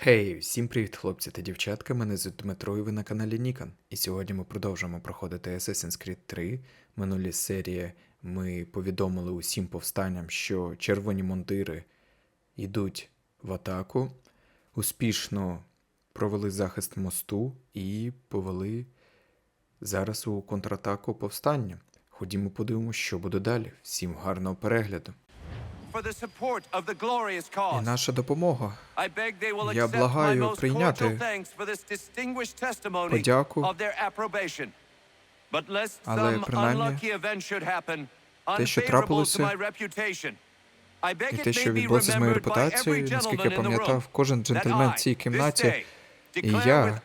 Хей, всім привіт, хлопці та дівчатка. Мене звуть Дмитро і ви на каналі Нікон. І сьогодні ми продовжуємо проходити Assassin's Creed 3. Минулі серії ми повідомили усім повстанням, що червоні мундири йдуть в атаку, успішно провели захист мосту і повели зараз у контратаку повстання. Ходімо подивимося, що буде далі. Всім гарного перегляду. І наша допомога. Я благаю прийняти подяку. Але принаймні, те, що трапилося, І те, що відбулося з моєю репутацією, наскільки я пам'ятав, кожен джентльмен в цій кімнаті, і я,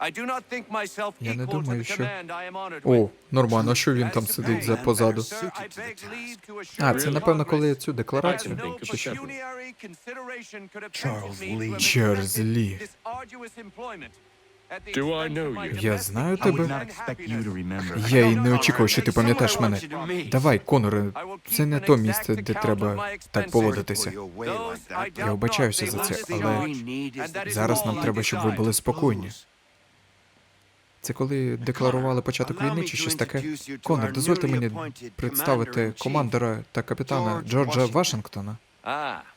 with utmost sincerity, I do not think myself Я не думаю, що- О, with. нормально, що він там to сидить за позаду. А, це напевно, коли я цю декларацію Чарльз Лі. my you? Я знаю тебе. not and expect you to happiness. remember. Я і не очікував, що ти пам'ятаєш мене. Давай, Коноре, це не то місце, де треба так поводитися. Я вибачаюся за це, але зараз нам треба, щоб ви були спокійні. Це коли декларували початок війни чи щось таке? Конор, дозвольте мені представити командира та капітана Джорджа Вашингтона.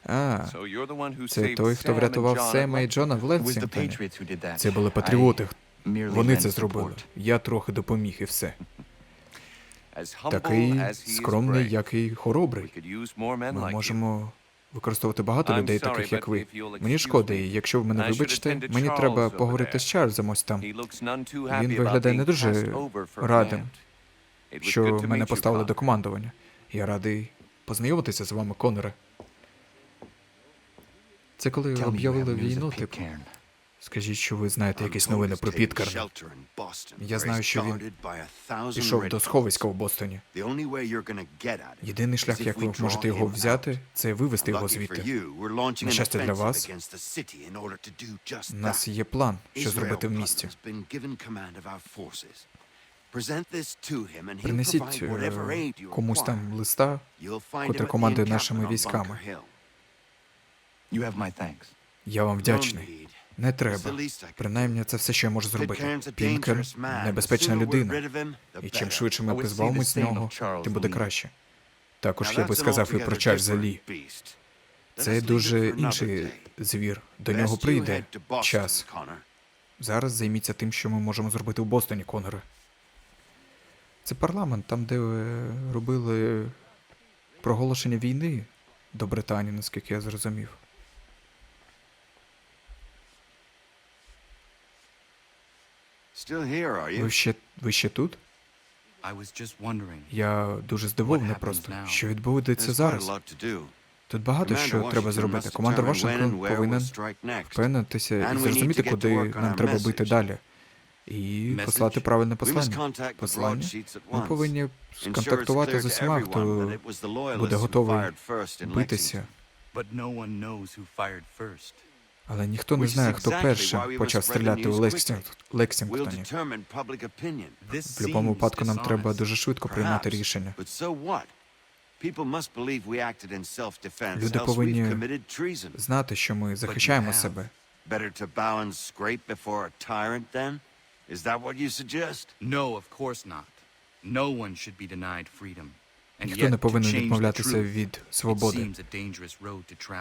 А, це той, хто врятував Сема і Джона в Лексінгтоні. Це були патріоти. Вони це зробили. Я трохи допоміг і все. Такий скромний, як і хоробрий. Ми можемо використовувати багато людей, таких як ви. Мені шкода, і якщо ви мене вибачите, мені треба поговорити з. Чарльзом ось там. Він виглядає не дуже радим, що мене поставили до командування. Я радий познайомитися з вами, Коноре. Це коли об'явили війну, типу. Скажіть, що ви знаєте якісь новини про Підкарна. Я знаю, що він Пішов до сховиська в Бостоні. Єдиний шлях, як ви можете його взяти, це вивести його звідти. На щастя для вас, У нас є план, що зробити в місті. Принесіть е, комусь там листа, котре командує нашими військами. Я вам вдячний. Не треба. Принаймні, це все, що я можу зробити. Пінкер небезпечна людина. І чим швидше ми позбавимось з нього, тим буде краще. Також я би сказав і про Чарльза Лі. Це дуже інший звір. До нього прийде час. Зараз займіться тим, що ми можемо зробити в Бостоні, Коноре. Це парламент, там, де е, робили проголошення війни до Британії, наскільки я зрозумів. Ви ще, ви ще тут? I was just wondering. Я дуже здивований просто, що відбудеться зараз. Тут багато що треба зробити. Командир Вашингтон повинен впевнитися і зрозуміти, куди нам треба бити далі. І послати правильне послання. Послання? Ми повинні сконтактувати з усіма, хто буде готовий битися. Але ніхто не знає, хто першим почав стріляти у Лексінг- Лексінгтоні. В будь-якому випадку нам треба дуже швидко приймати рішення. Люди повинні Знати, що ми захищаємо себе. No, of course not. No one should be denied freedom. Ніхто не повинен відмовлятися від свободи.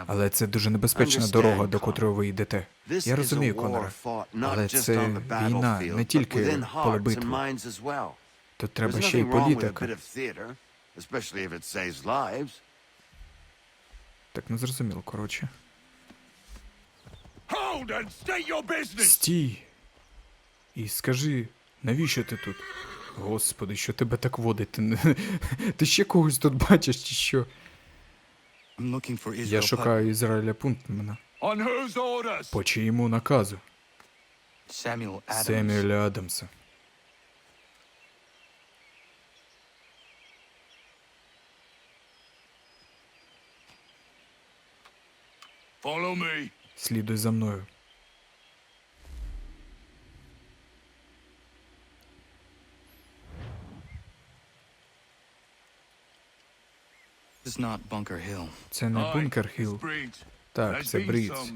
Але це дуже небезпечна дорога, до котрої ви йдете. Я розумію, not Але це війна не тільки поле битви. Тут треба ще й політика. Так не зрозуміло, коротше. Стій! І скажи, навіщо ти тут? Господи, що тебе так водить? Ти, не- ти ще когось тут бачиш чи що? Я шукаю Ізраїля orders? По чиєму наказу? Семюеля Адамса. Follow me. Слідуй за мною. Це не Бункер Хілл. Так, це Брідс.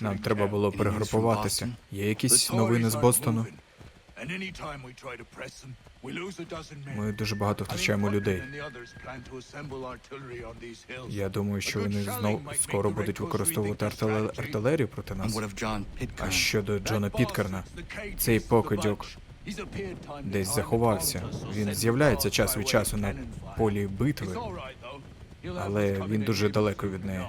Нам треба було перегрупуватися. Boston? Є The якісь новини з Бостону? moving, and any time we try to press them, we lose a dozen men. Ми дуже багато втрачаємо людей. and the others plan to assemble artillery on these hills. Я думаю, що вони shelling знов might make скоро будуть використовувати rethink their артиле- strategy. артилерію проти And нас. what of John А щодо Джона cagest цей покидьок десь заховався. Він з'являється час від часу на полі битви, але він дуже далеко від неї.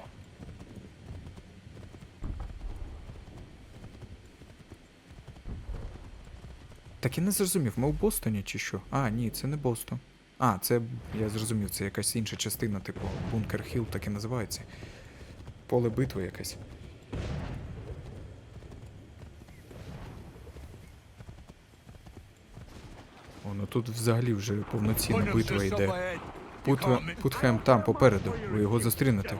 Так я не зрозумів, ми в Бостоні чи що? А, ні, це не Бостон. А, це я зрозумів, це якась інша частина, типу Бункер Хіл, так і називається. Поле битви якесь. О, ну тут взагалі вже повноцінна битва йде. Путхем там попереду. Ви його зустрінете.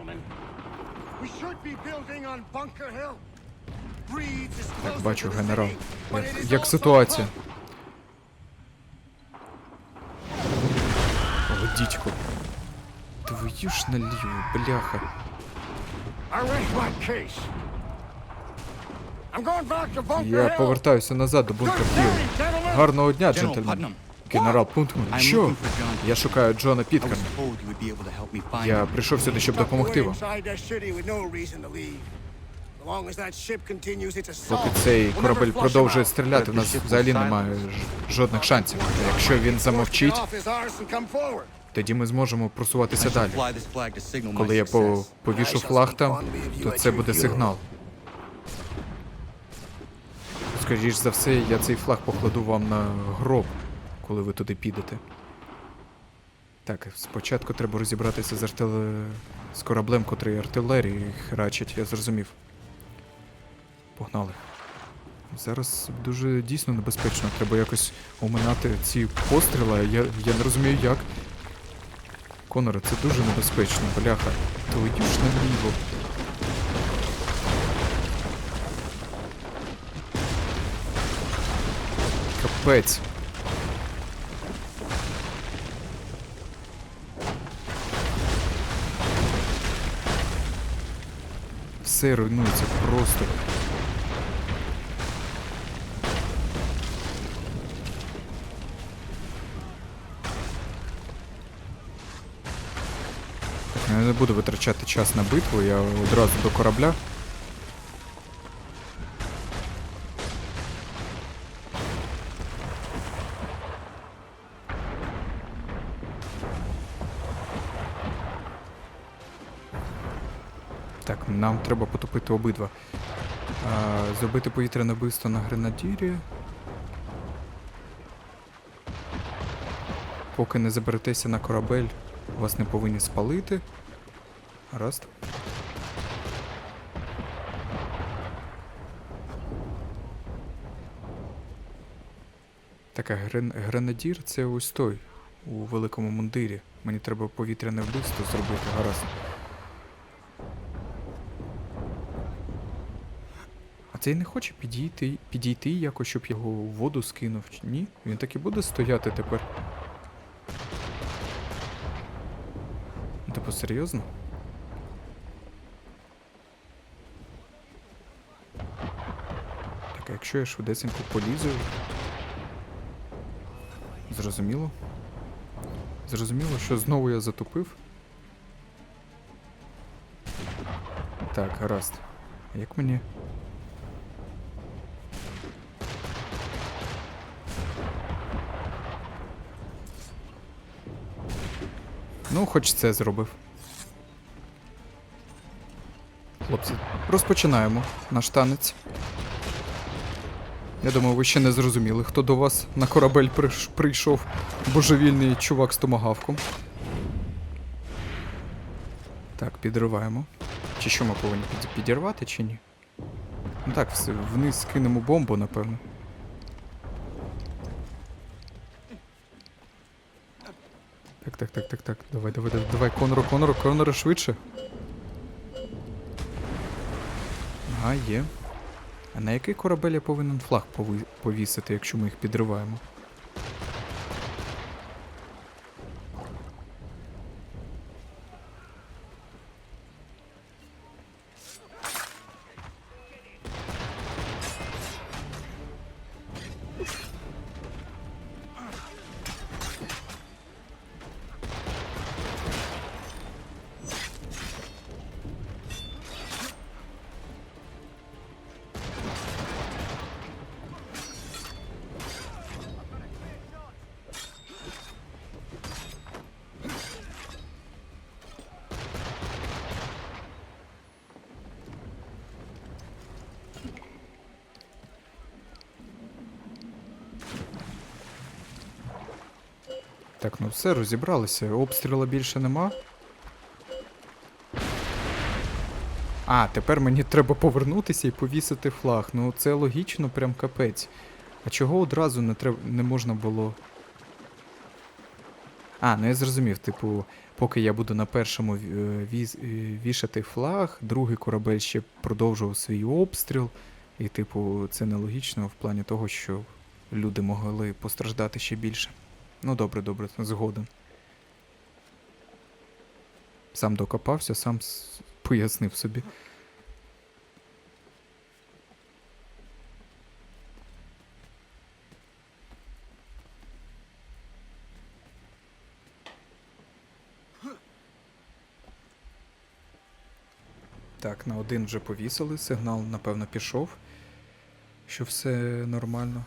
Так, бачу, генерал. Як, як ситуація? О, дідько. Твою ж наліву, бляха. Я повертаюся назад до бункер Good Хіл. day, gentlemen. Гарного дня, General джентльмен. Генерал Пунктман. Що? Я шукаю Джона find Я прийшов сюди, щоб допомогти вам. Поки цей корабель продовжує стріляти, в нас взагалі немає жодних шансів. Якщо він замовчить, тоді ми зможемо просуватися далі. Коли я повішу флаг там, то це буде сигнал. Скоріш за все, я цей флаг покладу вам на гроб, коли ви туди підете. Так, спочатку треба розібратися з артиле... з кораблем, котрий артилерії херачить, я зрозумів. Погнали. Зараз дуже дійсно небезпечно. Треба якось оминати ці постріли. Я, я не розумію як. Коноре, це дуже небезпечно, бляха. Твою ж наліво. Капець. Все руйнується просто. Так, я не буду витрачати час на битву, я одразу до корабля. Треба потопити обидва. А, зробити повітряне вбивство на гренадірі. Поки не заберетеся на корабель, вас не повинні спалити. Гаразд. Так, грен... гренадір це ось той у великому мундирі. Мені треба повітряне вбивство зробити, гаразд. Цей не хоче підійти, підійти якось, щоб його у воду скинув. Ні? Він так і буде стояти тепер. Ну, Типу, серйозно? Так, а якщо я швидесенько полізу. Зрозуміло. Зрозуміло, що знову я затупив. Так, гаразд. Як мені. Ну, хоч це зробив. Хлопці, розпочинаємо наш танець. Я думаю, ви ще не зрозуміли, хто до вас на корабель прийшов божевільний чувак з томагавком. Так, підриваємо. Чи що ми повинні підірвати, чи ні? Ну так, все, вниз кинемо бомбу, напевно. Так, так, так, так, так. Давай, давай, давай, давай, Конору, Конору, Конору швидше. Ага, є. А на який корабель я повинен флаг повісити, якщо ми їх підриваємо? Так, ну все, розібралися. Обстріла більше нема. А, тепер мені треба повернутися і повісити флаг. Ну це логічно, прям капець. А чого одразу не треб... не можна було. А, ну я зрозумів, типу, поки я буду на першому е, віз... е, вішати флаг, другий корабель ще продовжував свій обстріл. І, типу, це нелогічно в плані того, що люди могли постраждати ще більше. Ну добре, добре, згоден. Сам докопався, сам пояснив собі. Так, на один вже повісили, сигнал, напевно, пішов. Що все нормально.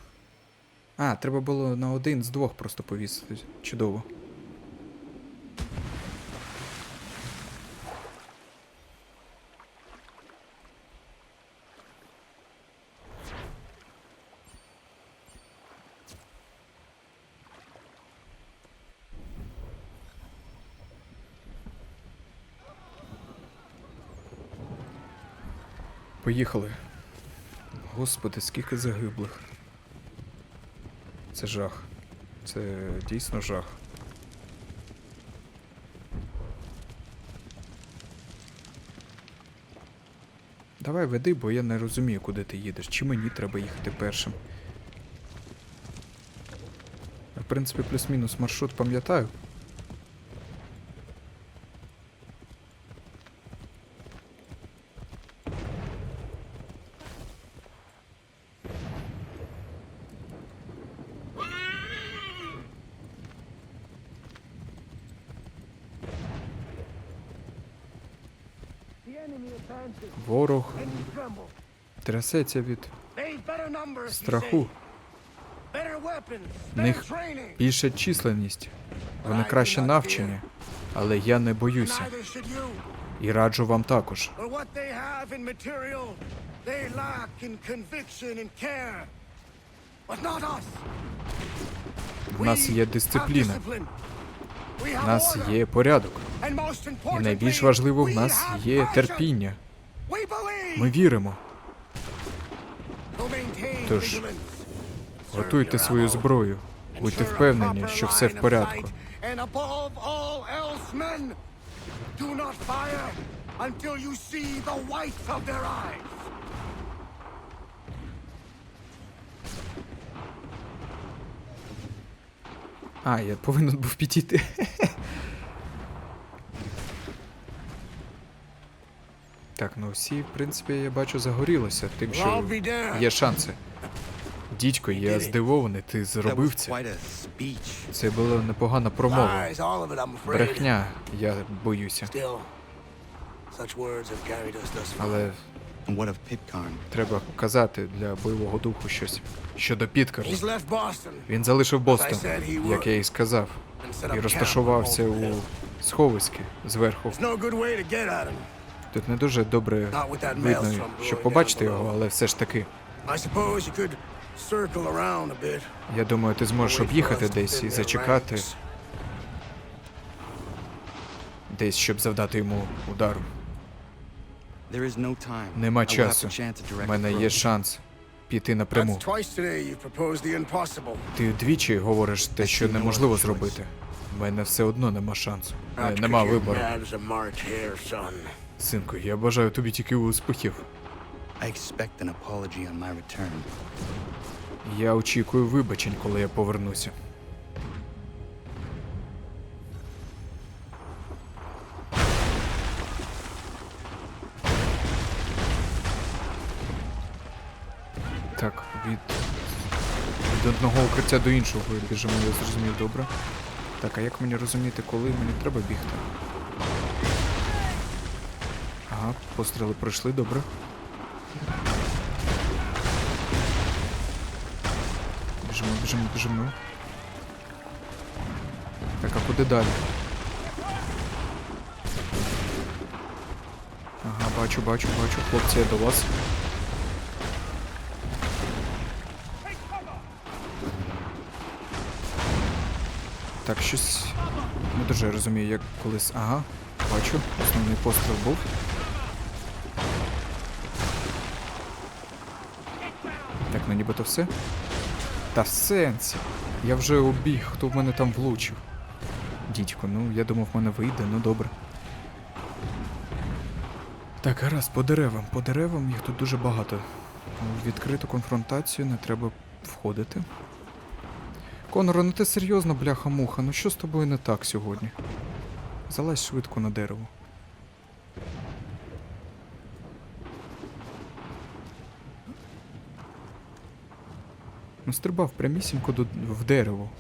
А, треба було на один з двох просто повісити. Чудово. Поїхали. Господи, скільки загиблих. Це жах. Це дійсно жах. Давай веди, бо я не розумію, куди ти їдеш. Чи мені треба їхати першим. В принципі, плюс-мінус маршрут пам'ятаю. Трясеться від страху. В них більша численність. Вони краще навчені. Але я не боюся. І раджу вам також. В нас є дисципліна, в нас є порядок. І найбільш важливо, в нас є терпіння. Ми віримо. Тож, готуйте свою зброю. Будьте впевнені, що все в порядку. А, я повинен був підійти. Так, ну всі, в принципі, я бачу, загорілися тим, що є шанси. Дідько, я здивований, ти зробив це. Це була непогана промова. Брехня, я боюся. Але треба казати для бойового духу щось щодо Boston Він залишив Бостон, як я і сказав, і розташувався у сховиськи зверху. Тут не дуже добре видно, щоб побачити його, але все ж таки. Я думаю, ти зможеш об'їхати десь і зачекати, десь, щоб завдати йому удару. Нема часу. У мене є шанс піти напряму. Ти двічі говориш те, що неможливо зробити. У мене все одно нема шансу. Е, Нема вибору. Синку, я бажаю тобі тільки успіхів. I expect an apology on my return. Я очікую вибачень, коли я повернуся. Так, від, від одного укриття до іншого біжимо, я зрозумів добре. Так, а як мені розуміти, коли мені треба бігти? Ага, постріли пройшли, добре. Біжимо, біжимо, біжимо. Так, а куди далі? Ага, бачу, бачу, бачу. Хлопці, я до вас. Так, щось не дуже розумію, як колись. Ага, бачу, основний постріл був. Нібито все. Та в сенсі. Я вже обіг, хто в мене там влучив. Дідько, ну я думав, в мене вийде, ну добре. Так, гаразд, по деревам. По деревам їх тут дуже багато. В відкриту конфронтацію не треба входити. Коноро, ну ти серйозно, бляха-муха, ну що з тобою не так сьогодні? Залазь швидко на дерево. Ну, стрибав прямісінько до, в дерево.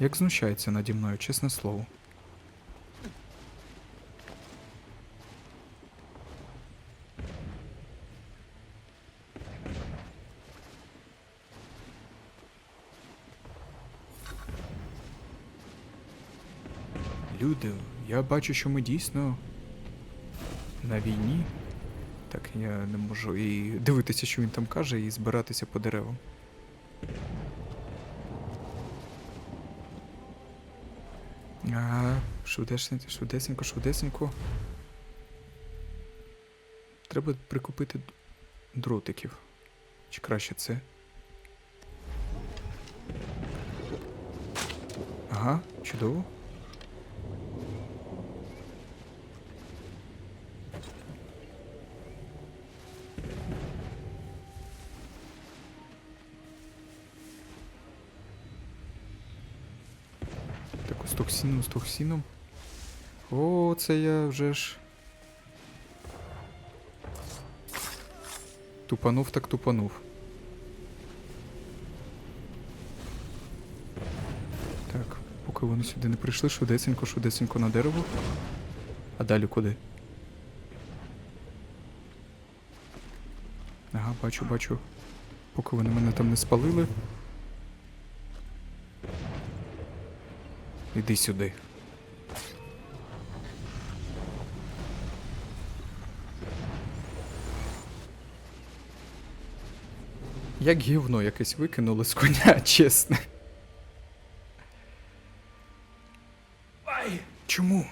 Як знущається наді мною, чесне слово. Люди, я бачу, що ми дійсно на війні. Так, я не можу і дивитися, що він там каже, і збиратися по деревам. Ага, швидесенько, швидесенько, швидесенько. Треба прикупити дротиків. Чи краще це? Ага, чудово. Так, з токсином. О, це я вже ж. Тупанув так тупанув. Так, поки вони сюди не прийшли, швидесенько, швидесенько на дерево. А далі куди? Ага, бачу, бачу. Поки вони мене там не спалили. Іди сюди. Як гівно якесь викинули з коня, чесно. Чому?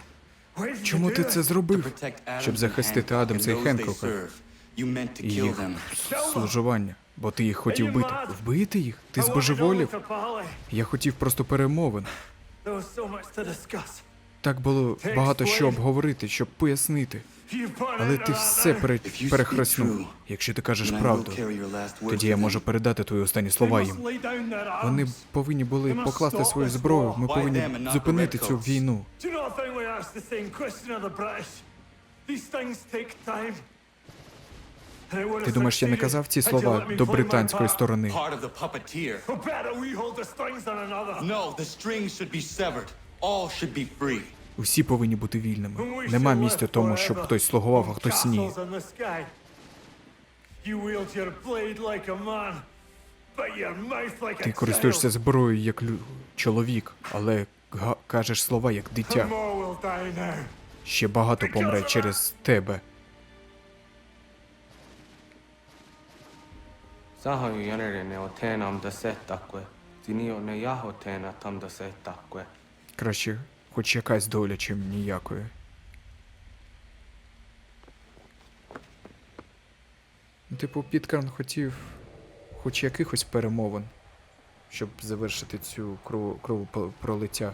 Чому ти це зробив? Щоб захистити Адамса і Хенкока і їх служування. Бо ти їх хотів бити. Вбити їх? Ти збожеволів? Я хотів просто перемовин. Так було багато що обговорити, щоб пояснити. Але ти все пере... перехреснув. Якщо ти кажеш правду, тоді я можу передати твої останні слова їм. Вони повинні були покласти свою зброю. Ми повинні зупинити цю війну. Ти думаєш, я не казав ці слова до британської сторони? Усі повинні бути вільними. Нема місця тому, щоб хтось слугував, а хтось ні. Ти користуєшся зброєю як лю... чоловік, але га- кажеш слова як дитя. Ще багато помре через тебе. Sahoin jänerinen on teenam da setakwe. Tini on ne jaho teena tam da setakwe. Краще хоч якась доля, чим ніякої. Типу, Піткарн хотів хоч якихось перемовин, щоб завершити цю кров... кровопролиття.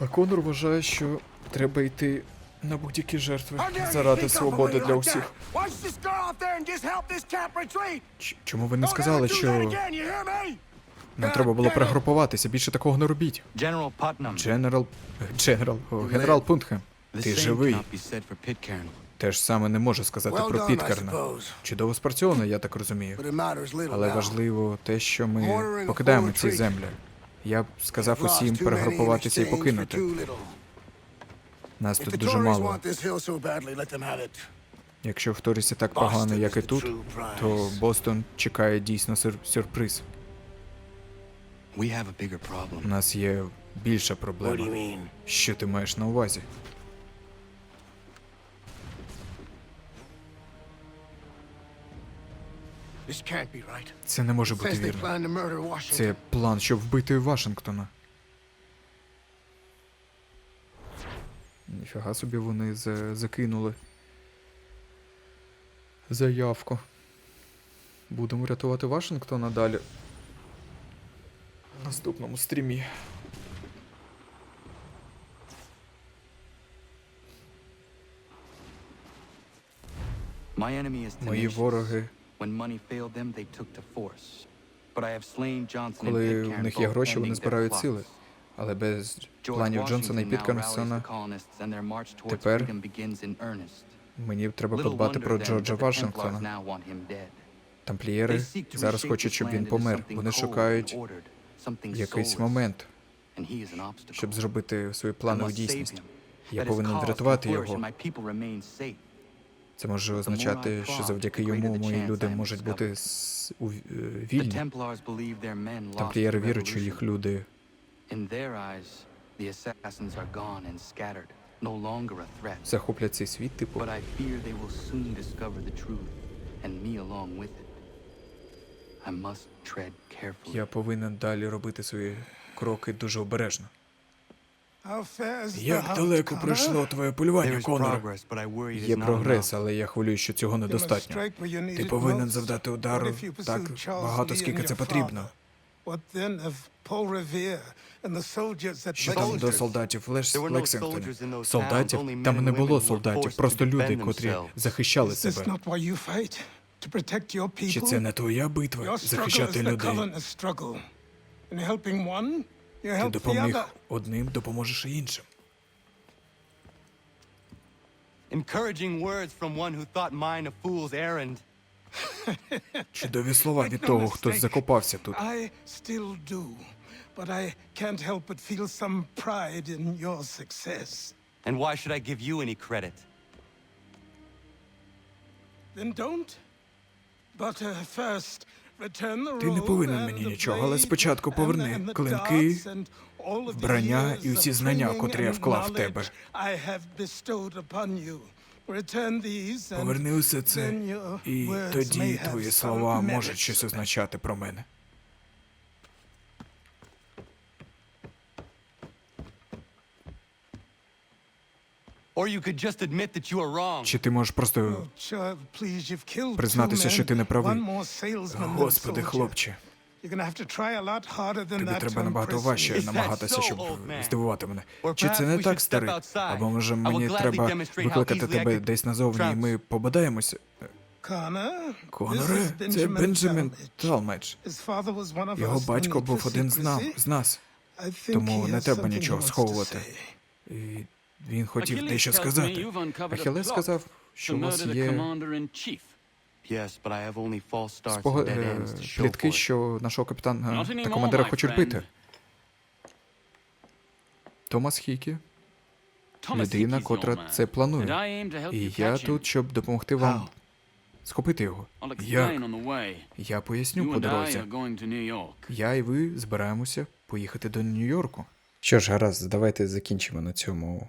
А Конор вважає, що треба йти на будь-які жертви заради свободи для усіх. Ч- Чому ви не сказали, що нам треба було пригрупуватися? Більше такого не робіть. General Putnam. Дженерал. Дженерал. Генерал Пунтхем. Ти живий. Те ж саме не може сказати Well про Піткарна. Чудово спрацьовано, я так розумію. Але важливо те, що ми покидаємо ці землі. Я б сказав усім перегрупуватися і покинути. Нас тут дуже мало. Якщо в Торісі так погано, як і тут, то. Бостон чекає дійсно сюр- сюрприз. У нас є більша проблема. Що ти маєш на увазі? Це не може бути вірно. Це план, щоб вбити Вашингтона. Ніфіга собі вони закинули. Заявку. Будемо рятувати Вашингтона далі. В наступному стрімі. Мої вороги, коли в них є гроші, вони збирають сили. Але без планів Джонсона і towards Тепер мені треба подбати про Джорджа Вашингтона. Тамплієри зараз хочуть, щоб він помер. Вони шукають якийсь момент, щоб зробити свої I плани у must save дійсність. Я повинен врятувати його. Це може означати, що завдяки йому мої люди можуть бути е, вільні. Тамплієри вірять, що їх люди In their eyes, the assassins are gone and scattered, no longer a threat. захоплять цей світ, типу. But I fear they will soon discover the truth, and me along with it. I must tread carefully. Я повинен далі робити свої кроки дуже обережно. Як далеко пройшло твоє полювання, Конор? Є прогрес, але я хвилюю, що цього недостатньо. Ти повинен завдати удару так багато, скільки це потрібно. Що там до солдатів Леш... Лексингтоні? Солдатів? Там не було солдатів, просто люди, котрі захищали себе. Чи це не твоя битва захищати людей? Ти допоміг одним, допоможеш і іншим. Encouraging words from one who thought mine a fool's errand. Чудові слова від того, хто закопався тут. I still do, but I can't help but feel some pride in your success. And why should I give you any credit? Then don't. But uh, first, return the Ти не robe повинен and мені the нічого, але blade спочатку and- поверни клинки, darts and all of the вбрання і усі знання, котрі я and вклав в тебе. knowledge I have bestowed upon you. Return these and Поверни усе це, і тоді твої слова можуть щось означати про мене. Чи ти можеш просто Oh, child, please, you've killed two признатися, що men, ти не правий? one more salesman than Господи, хлопче, You're gonna have to try a lot harder than тобі that треба набагато важче намагатися, щоб old man? здивувати мене. Чи це не we так, старий? outside. Або може мені треба викликати тебе десь назовні, і ми побадаємося. Коноре, це Бенджамін. Талмедж. His father was one of Його us батько був один з нас. I think тому he не has треба something нічого сховувати. say. І він хотів дещо сказати. Ахілес сказав, що у вас є dead е, плітки, що нашого капітана та командира хочуть бити. Томас Хікі, людина, котра це планує. І я тут, щоб допомогти вам схопити його. Як? Я поясню по дорозі. Я і ви збираємося поїхати до Нью-Йорку. Що ж, гаразд, давайте закінчимо на цьому